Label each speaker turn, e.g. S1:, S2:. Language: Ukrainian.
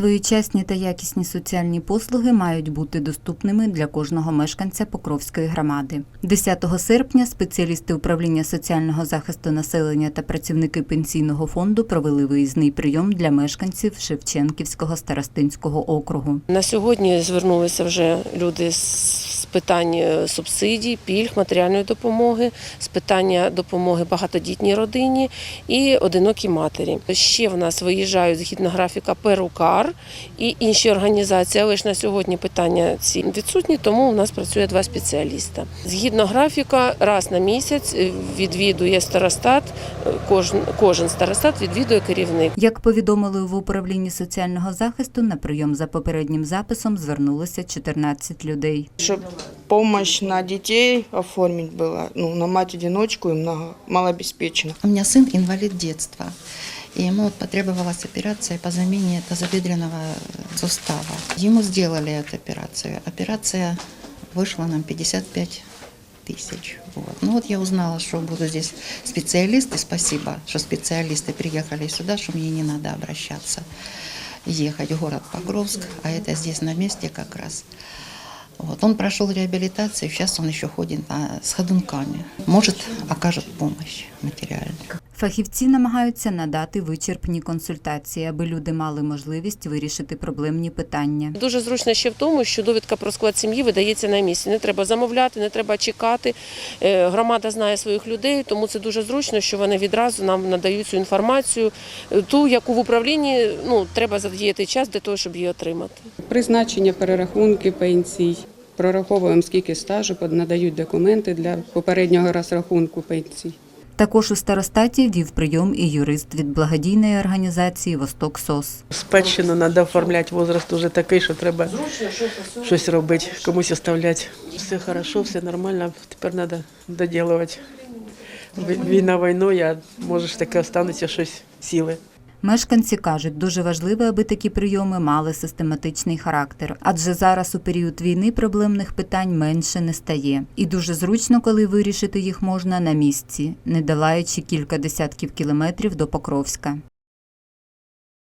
S1: Своєчасні та якісні соціальні послуги мають бути доступними для кожного мешканця Покровської громади. 10 серпня спеціалісти управління соціального захисту населення та працівники пенсійного фонду провели виїзний прийом для мешканців Шевченківського старостинського округу.
S2: На сьогодні звернулися вже люди з питань е, субсидій, пільг, матеріальної допомоги, з питання допомоги багатодітній родині і одинокій матері. Ще в нас виїжджають згідно графіка перукар і інші організації, але ж на сьогодні питання ці відсутні, тому у нас працює два спеціаліста. Згідно графіка, раз на місяць е, відвідує старостат, е, кожен, кожен старостат відвідує керівник.
S1: Як повідомили в управлінні соціального захисту, на прийом за попереднім записом звернулося 14 людей.
S3: Чтобы помощь на детей оформить было, ну, на мать-одиночку и много малообеспеченных.
S4: У меня сын инвалид детства. И ему потребовалась операция по замене тазобедренного сустава. Ему сделали эту операцию. Операция вышла нам 55 тысяч. Вот. Ну вот я узнала, что будут здесь специалисты. Спасибо, что специалисты приехали сюда, что мне не надо обращаться. Ехать в город Покровск, а это здесь на месте как раз. Вот. Он прошел реабилитацию, сейчас он еще ходит на, с ходунками. Может, окажет помощь материальную.
S1: Фахівці намагаються надати вичерпні консультації, аби люди мали можливість вирішити проблемні питання.
S2: Дуже зручно ще в тому, що довідка про склад сім'ї видається на місці. Не треба замовляти, не треба чекати. Е, Громада знає своїх людей, тому це дуже зручно, що вони відразу нам надають цю інформацію, е, ту, яку в управлінні ну треба задіяти час для того, щоб її отримати.
S5: Призначення перерахунки пенсій. Прораховуємо скільки стажу, надають документи для попереднього розрахунку пенсій.
S1: Також у старостаті вів прийом і юрист від благодійної організації Восток СОС.
S6: Спадщину треба оформляти, возраст уже такий, що треба щось робити, комусь оставляти. Все хорошо, все нормально, тепер треба доділувати. Війна війною, а може ж таки останеться щось сіли.
S1: Мешканці кажуть, дуже важливо, аби такі прийоми мали систематичний характер, адже зараз у період війни проблемних питань менше не стає. І дуже зручно, коли вирішити їх можна на місці, не долаючи кілька десятків кілометрів до Покровська.